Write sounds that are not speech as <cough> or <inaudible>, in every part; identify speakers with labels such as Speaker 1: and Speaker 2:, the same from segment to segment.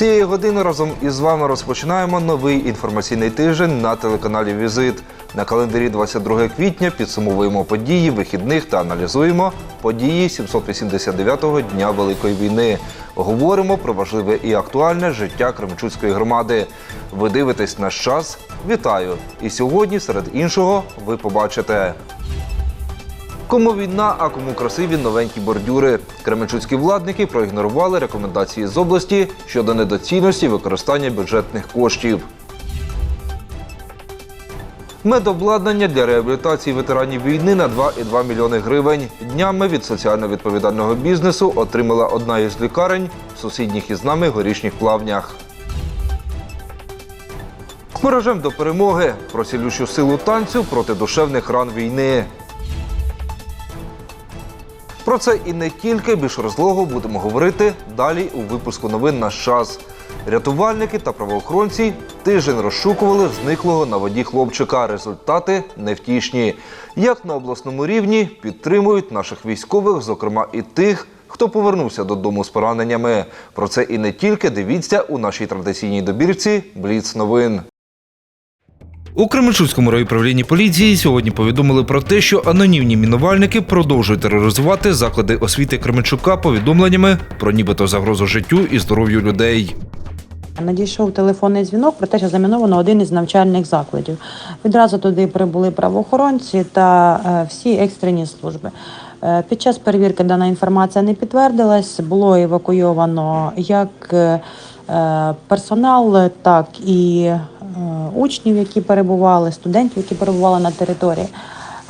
Speaker 1: Цієї години разом із вами розпочинаємо новий інформаційний тиждень на телеканалі Візит. На календарі 22 квітня підсумовуємо події вихідних та аналізуємо події 789-го дня Великої війни. Говоримо про важливе і актуальне життя Кременчуцької громади. Ви дивитесь наш час. Вітаю! І сьогодні, серед іншого, ви побачите. Кому війна, а кому красиві новенькі бордюри. Кременчуцькі владники проігнорували рекомендації з області щодо недоцільності використання бюджетних коштів. Медобладнання для реабілітації ветеранів війни на 2,2 мільйони гривень. Днями від соціально відповідального бізнесу отримала одна із лікарень в сусідніх із нами горішніх плавнях. Мережем до перемоги про цілющу силу танцю проти душевних ран війни. Про це і не тільки більш розлого будемо говорити далі у випуску новин наш час. Рятувальники та правоохоронці тиждень розшукували зниклого на воді хлопчика. Результати невтішні. Як на обласному рівні підтримують наших військових, зокрема і тих, хто повернувся додому з пораненнями. Про це і не тільки дивіться у нашій традиційній добірці Бліц новин. У Кременчуцькому райуправлінні поліції сьогодні повідомили про те, що анонімні мінувальники продовжують тероризувати заклади освіти Кременчука повідомленнями про нібито загрозу життю і здоров'ю людей.
Speaker 2: Надійшов телефонний дзвінок про те, що заміновано один із навчальних закладів. Відразу туди прибули правоохоронці та е, всі екстрені служби. Е, Під час перевірки дана інформація не підтвердилась. Було евакуйовано як е, персонал, так і учнів, які перебували, студентів, які перебували на території.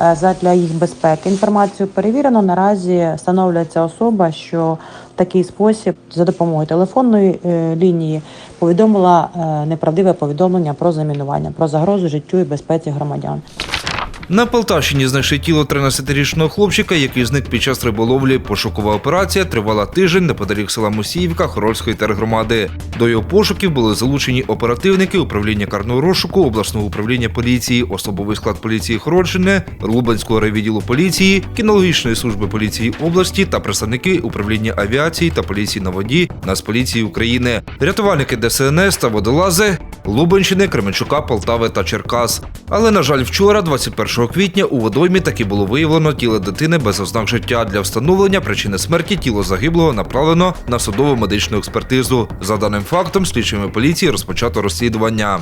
Speaker 2: е, Задля їх безпеки. Інформацію перевірено. Наразі встановлюється особа, що в такий спосіб за допомогою телефонної е, лінії повідомила е, неправдиве повідомлення про замінування, про загрозу життю і безпеці громадян.
Speaker 1: На Полтавщині знайшли тіло 13-річного хлопчика, який зник під час риболовлі. Пошукова операція тривала тиждень неподалік села Мусіївка Хорольської тергромади. До його пошуків були залучені оперативники управління карного розшуку, обласного управління поліції, особовий склад поліції Хорольщини, Лубенського райвідділу поліції, кінологічної служби поліції області та представники управління авіації та поліції на воді Нацполіції України, рятувальники ДСНС та водолази Лубенщини, Кременчука, Полтави та Черкас. Але на жаль, вчора, 21 квітня, у водоймі таки було виявлено тіло дитини без ознак життя. Для встановлення причини смерті тіло загиблого направлено на судово медичну експертизу. За даним фактом, слідчими поліції розпочато розслідування.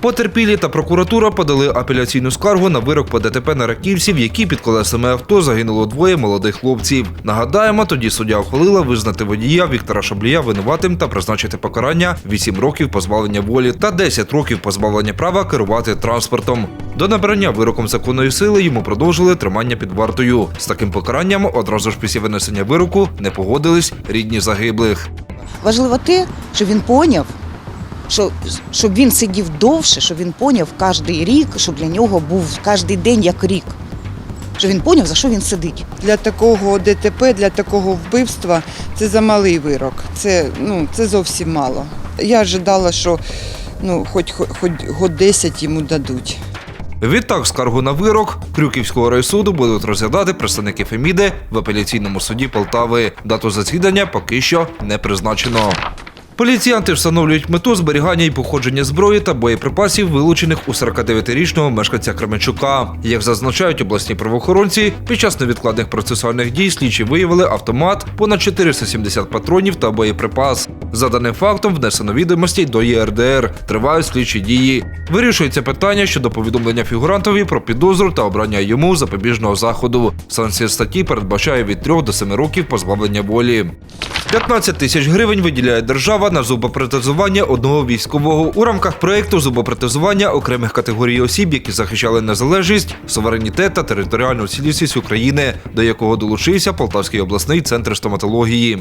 Speaker 1: Потерпілі та прокуратура подали апеляційну скаргу на вирок по ДТП на раківців, які під колесами авто загинуло двоє молодих хлопців. Нагадаємо, тоді суддя ухвалила визнати водія Віктора Шаблія винуватим та призначити покарання 8 років позбавлення волі та 10 років позбавлення права керувати транспортом. До набрання вироком законної сили йому продовжили тримання під вартою. З таким покаранням одразу ж після винесення вироку не погодились рідні загиблих.
Speaker 3: Важливо те, що він поняв, що щоб він сидів довше, щоб він поняв кожен рік, щоб для нього був кожен день як рік. Щоб він поняв, за що він сидить.
Speaker 4: Для такого ДТП, для такого вбивства це замалий вирок. Це, ну, це зовсім мало. Я ожидала, що ну, хоч, хоч год 10 йому дадуть.
Speaker 1: Відтак, скаргу на вирок Крюківського райсуду будуть розглядати представники Феміди в апеляційному суді Полтави. Дату засідання поки що не призначено. Поліціянти встановлюють мету зберігання і походження зброї та боєприпасів, вилучених у 49-річного мешканця Кременчука. Як зазначають обласні правоохоронці, під час невідкладних процесуальних дій слідчі виявили автомат, понад 470 патронів та боєприпас. За даним фактом внесено відомості до ЄРДР. Тривають слідчі дії. Вирішується питання щодо повідомлення фігурантові про підозру та обрання йому запобіжного заходу. Санкція статті передбачає від 3 до 7 років позбавлення волі. 15 тисяч гривень виділяє держава на зубопротезування одного військового у рамках проєкту зубопротезування окремих категорій осіб, які захищали незалежність, суверенітет та територіальну цілісність України, до якого долучився Полтавський обласний центр стоматології.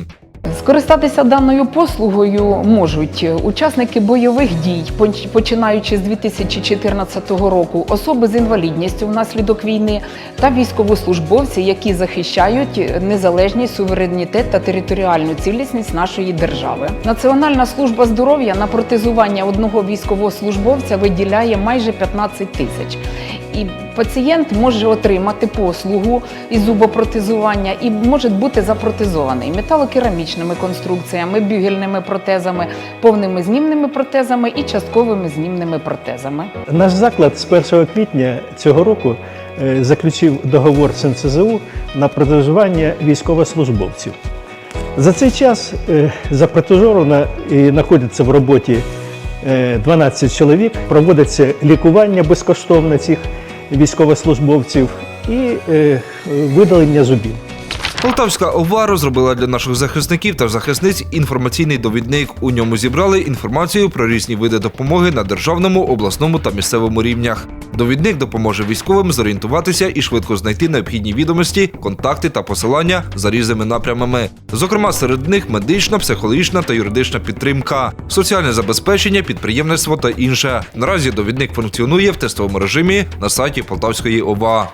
Speaker 5: Скористатися даною послугою можуть учасники бойових дій, починаючи з 2014 року, особи з інвалідністю внаслідок війни та військовослужбовці, які захищають незалежність, суверенітет та територіальну цілісність нашої держави. Національна служба здоров'я на протезування одного військовослужбовця виділяє майже 15 тисяч. І пацієнт може отримати послугу із зубопротезування і може бути запротезований металокерамічними конструкціями, бюгельними протезами, повними знімними протезами і частковими знімними протезами.
Speaker 6: Наш заклад з 1 квітня цього року е, заключив договор з НСЗУ на протезування військовослужбовців. За цей час е, запротезовано і знаходиться в роботі е, 12 чоловік, проводиться лікування безкоштовне цих військовослужбовців і е, видалення зубів.
Speaker 1: Полтавська ОВА розробила для наших захисників та захисниць інформаційний довідник. У ньому зібрали інформацію про різні види допомоги на державному, обласному та місцевому рівнях. Довідник допоможе військовим зорієнтуватися і швидко знайти необхідні відомості, контакти та посилання за різними напрямами. Зокрема, серед них медична, психологічна та юридична підтримка, соціальне забезпечення, підприємництво та інше. Наразі довідник функціонує в тестовому режимі на сайті Полтавської ОВА.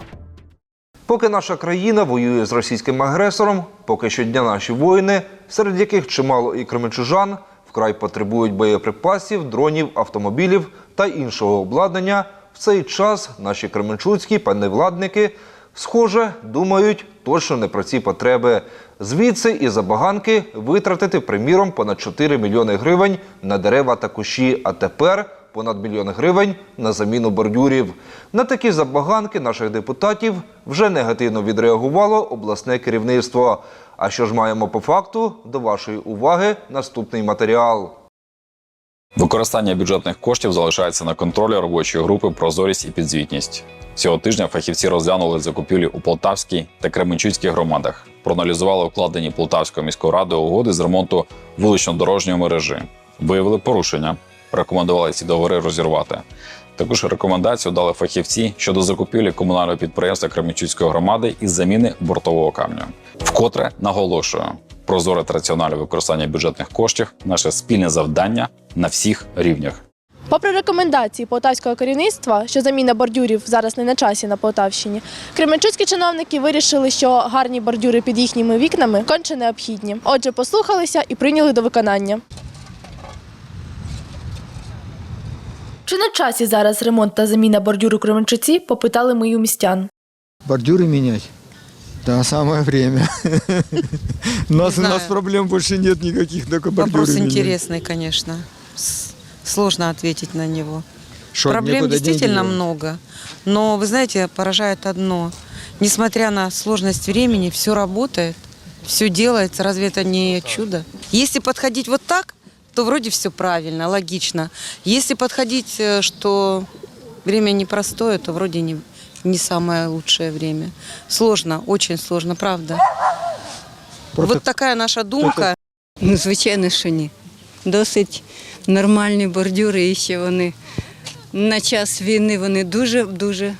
Speaker 1: Поки наша країна воює з російським агресором, поки щодня наші воїни, серед яких чимало і кременчужан, вкрай потребують боєприпасів, дронів, автомобілів та іншого обладнання, в цей час наші кременчуцькі паневладники, схоже, думають точно не про ці потреби. Звідси і забаганки витратити, приміром, понад 4 мільйони гривень на дерева та кущі, а тепер понад мільйон гривень на заміну бордюрів. На такі забаганки наших депутатів вже негативно відреагувало обласне керівництво. А що ж маємо по факту? До вашої уваги наступний матеріал.
Speaker 7: Використання бюджетних коштів залишається на контролі робочої групи Прозорість і підзвітність. Цього тижня фахівці розглянули закупівлі у Полтавській та Кременчуцькій громадах, проаналізували укладені Полтавською міською радою угоди з ремонту вулично-дорожньої мережі, виявили порушення, рекомендували ці договори розірвати. Також рекомендацію дали фахівці щодо закупівлі комунального підприємства Кременчуцької громади із заміни бортового камню. Вкотре наголошую, прозоре та раціональне використання бюджетних коштів наше спільне завдання на всіх рівнях.
Speaker 8: Попри рекомендації полтавського керівництва, що заміна бордюрів зараз не на часі на Полтавщині, кременчуцькі чиновники вирішили, що гарні бордюри під їхніми вікнами конче необхідні. Отже, послухалися і прийняли до виконання. Чи на часі зараз ремонт та заміна бордюру Кременчуці, попитали ми у містян.
Speaker 9: Бордюры менять? Да, самое время. У <laughs> нас, у нас
Speaker 10: знаю.
Speaker 9: проблем больше нет никаких, бордюры
Speaker 10: Вопрос интересный, конечно. С- Сложно ответить на него.
Speaker 9: Шо,
Speaker 10: Проблем
Speaker 9: некуда
Speaker 10: действительно
Speaker 9: деньги девать?
Speaker 10: много. Но, вы знаете, поражает одно. Несмотря на сложность времени, все работает, все делается. Разве это не чудо? Если подходить вот так, то вроде все правильно, логично. Если подходить, э, что время непростое, то вроде не, не самое лучшее время. Сложно, очень сложно, правда.
Speaker 9: Просто
Speaker 10: Вот такая наша думка.
Speaker 11: Ну, звичайно, що ні. Досить нормальні бордюри, і ще вони на час війни вони дуже-дуже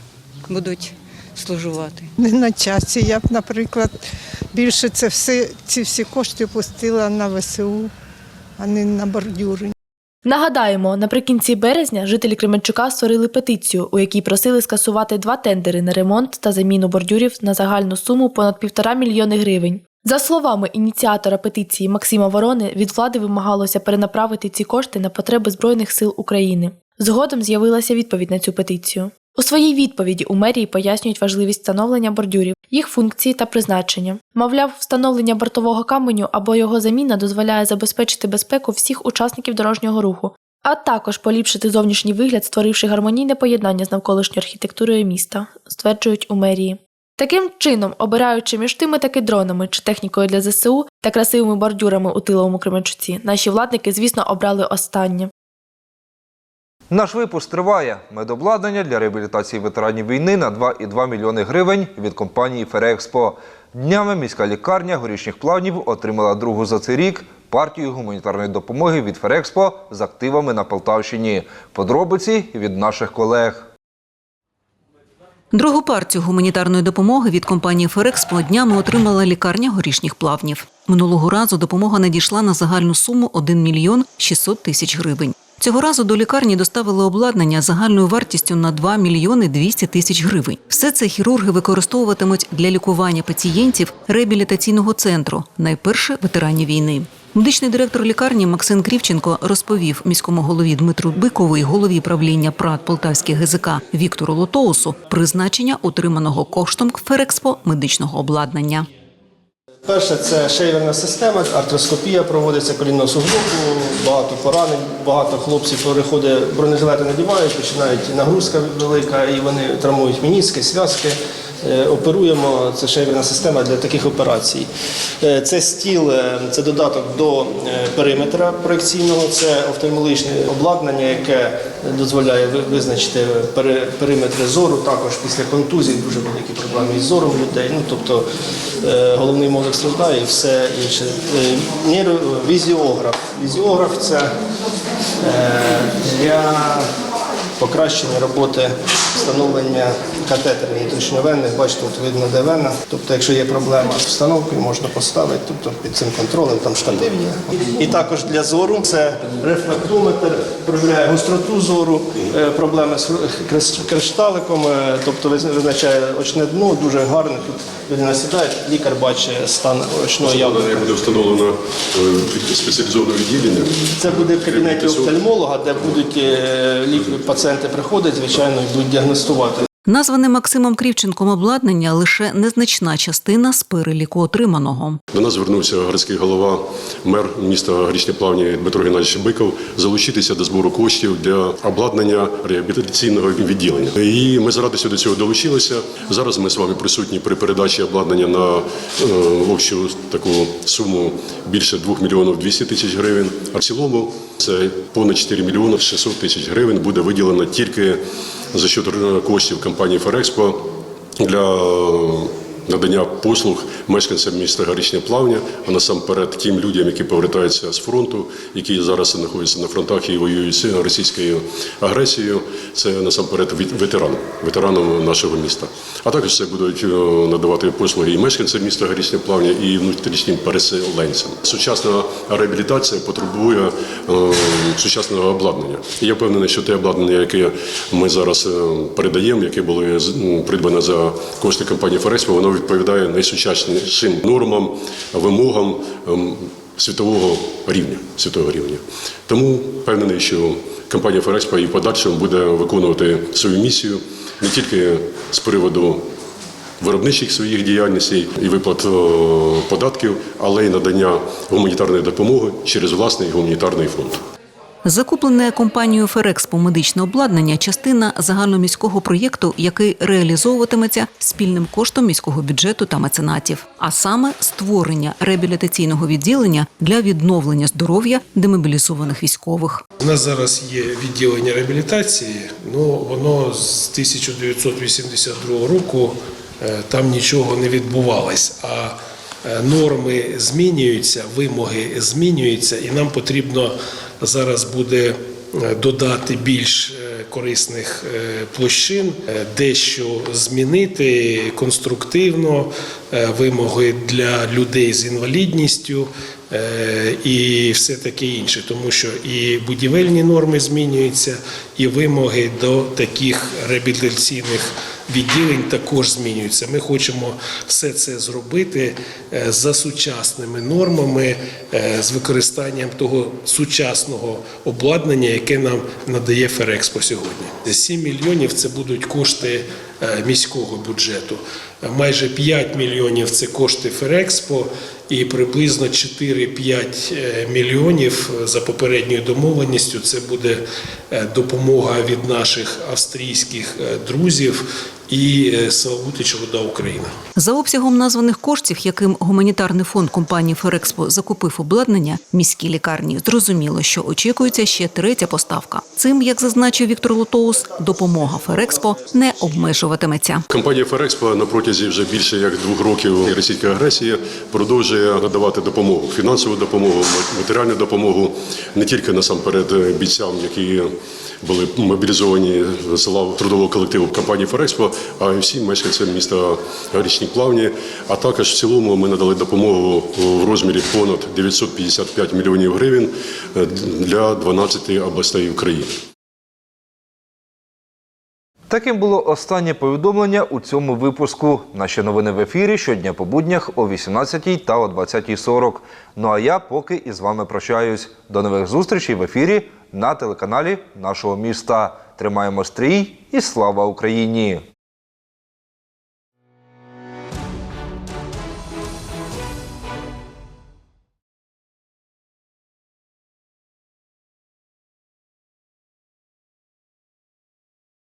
Speaker 11: будуть служувати.
Speaker 12: Не на часі. Я б, наприклад, більше це все, ці всі кошти пустила на ВСУ, а не на бордюри.
Speaker 8: Нагадаємо, наприкінці березня жителі Кременчука створили петицію, у якій просили скасувати два тендери на ремонт та заміну бордюрів на загальну суму понад півтора мільйони гривень. За словами ініціатора петиції Максима Ворони, від влади вимагалося перенаправити ці кошти на потреби Збройних сил України. Згодом з'явилася відповідь на цю петицію. У своїй відповіді у мерії пояснюють важливість встановлення бордюрів, їх функції та призначення. Мовляв, встановлення бортового каменю або його заміна дозволяє забезпечити безпеку всіх учасників дорожнього руху, а також поліпшити зовнішній вигляд, створивши гармонійне поєднання з навколишньою архітектурою міста, стверджують у мерії. Таким чином, обираючи між тими таки дронами чи технікою для ЗСУ та красивими бордюрами у тиловому Кременчуці, наші владники, звісно, обрали останнє.
Speaker 1: Наш випуск триває. Медобладнання для реабілітації ветеранів війни на 2,2 мільйони гривень від компанії Ферекспо. Днями міська лікарня горішніх плавнів отримала другу за цей рік партію гуманітарної допомоги від Ферекспо з активами на Полтавщині. Подробиці від наших колег.
Speaker 13: Другу партію гуманітарної допомоги від компанії Ферекспо днями отримала лікарня горішніх плавнів. Минулого разу допомога надійшла на загальну суму 1 мільйон 600 тисяч гривень. Цього разу до лікарні доставили обладнання загальною вартістю на 2 мільйони 200 тисяч гривень. Все це хірурги використовуватимуть для лікування пацієнтів реабілітаційного центру, найперше ветеранів війни. Медичний директор лікарні Максим Крівченко розповів міському голові Дмитру Бикову і голові правління ПРАТ Полтавських ГЗК Віктору Лотоусу призначення отриманого коштом Ферекспо медичного обладнання.
Speaker 14: Перше це шейверна система, артроскопія проводиться колінного суглобу, багато поранень, багато хлопців переходить, бронежилети надівають, починають нагрузка велика і вони травмують мініски, зв'язки. Е, Оперуємо, це шейверна система для таких операцій. Е, Це стіл, е, це додаток до периметра проекційного, це офтальмологічне обладнання, яке дозволяє визначити периметри зору. Також після контузії дуже великі проблеми із зором людей. Ну, тобто головний мозок страждає і все інше. Візіограф. Візіограф це для покращення роботи встановлення катетерів внутрішньовенних. Бачите, тут видно, де вена. Тобто, якщо є проблема з встановкою, можна поставити, тобто під цим контролем там штатив є. І також для зору це рефлектометр, провіряє гостроту зору, е, проблеми з кришталиком, е, тобто визначає очне дно, дуже гарне. Тут людина сідає, лікар бачить стан очного яблука.
Speaker 15: буде встановлено е, спеціалізоване відділення.
Speaker 14: Це буде в кабінеті офтальмолога, де будуть пацієнти приходять, звичайно, і будуть діагностувати.
Speaker 13: Назване Максимом Крівченком обладнання лише незначна частина з переліку отриманого.
Speaker 15: До нас звернувся городський голова, мер міста Горішні Плавні Дмитро Геннадійович Биков залучитися до збору коштів для обладнання реабілітаційного відділення. І ми з радістю до цього долучилися. Зараз ми з вами присутні при передачі обладнання на е, общу таку суму більше 2 мільйонів 200 тисяч гривень. А в цілому це понад 4 мільйони 600 тисяч гривень буде виділено тільки за счет коштів компанії Ферекспо для надання послуг мешканцям міста Горішня Плавня, а насамперед тим людям, які повертаються з фронту, які зараз знаходяться на фронтах і воюють з російською агресією. Це насамперед ветеран, ветеранам нашого міста. А також це будуть е, надавати послуги і мешканцям міста Горішня Плавня, і внутрішнім переселенцям. Сучасна реабілітація потребує е, сучасного обладнання. І я впевнений, що те обладнання, яке ми зараз е, передаємо, яке було придбане за кошти компанії Ферекспо, воно відповідає найсучаснішим нормам, вимогам ем, світового рівня. Світового рівня. Тому впевнений, що компанія Ферекспо і в подальшому буде виконувати свою місію не тільки з приводу виробничих своїх діяльностей і виплат е, податків, але й надання гуманітарної допомоги через власний гуманітарний фонд.
Speaker 13: Закуплене компанією Ферекспо медичне обладнання частина загальноміського проєкту, який реалізовуватиметься спільним коштом міського бюджету та меценатів, а саме створення реабілітаційного відділення для відновлення здоров'я демобілізованих військових.
Speaker 16: У нас зараз є відділення реабілітації, ну воно з 1982 року е, там нічого не відбувалось. А норми змінюються, вимоги змінюються, і нам потрібно зараз буде е, додати більш е, корисних е, площин, е, дещо змінити конструктивно, е, вимоги для людей з інвалідністю е, і все таке інше, тому що і будівельні норми змінюються, і вимоги до таких реабілітаційних відділень також змінюються. Ми хочемо все це зробити е, за сучасними нормами, е, з використанням того сучасного обладнання, яке нам надає Ферекспо сьогодні. 7 мільйонів це будуть кошти е, міського бюджету. Майже 5 мільйонів це кошти Ферекспо і приблизно 4-5 е, мільйонів за попередньою домовленістю. Це буде допомога від наших австрійських друзів і е, Славутич Вода Україна.
Speaker 13: За обсягом названих коштів, яким гуманітарний фонд компанії Ферекспо закупив обладнання міській лікарні, зрозуміло, що очікується ще третя поставка. Цим, як зазначив Віктор Лотоус, допомога Ферекспо не обмежуватиметься.
Speaker 15: Компанія Ферекспо на протязі вже більше як двох років російської агресії продовжує надавати допомогу, фінансову допомогу, матеріальну допомогу не тільки насамперед бійцям, які були мобілізовані з лав трудового колективу компанії Ферекспо, а й всім мешканцям міста Горішні Плавні. А також в цілому ми надали допомогу в розмірі понад 955 мільйонів гривень для 12 областей України.
Speaker 1: Таким було останнє повідомлення у цьому випуску. Наші новини в ефірі щодня по буднях о 18 та о 20.40. Ну а я поки із вами прощаюсь. До нових зустрічей в ефірі на телеканалі нашого міста. Тримаємо стрій і слава Україні!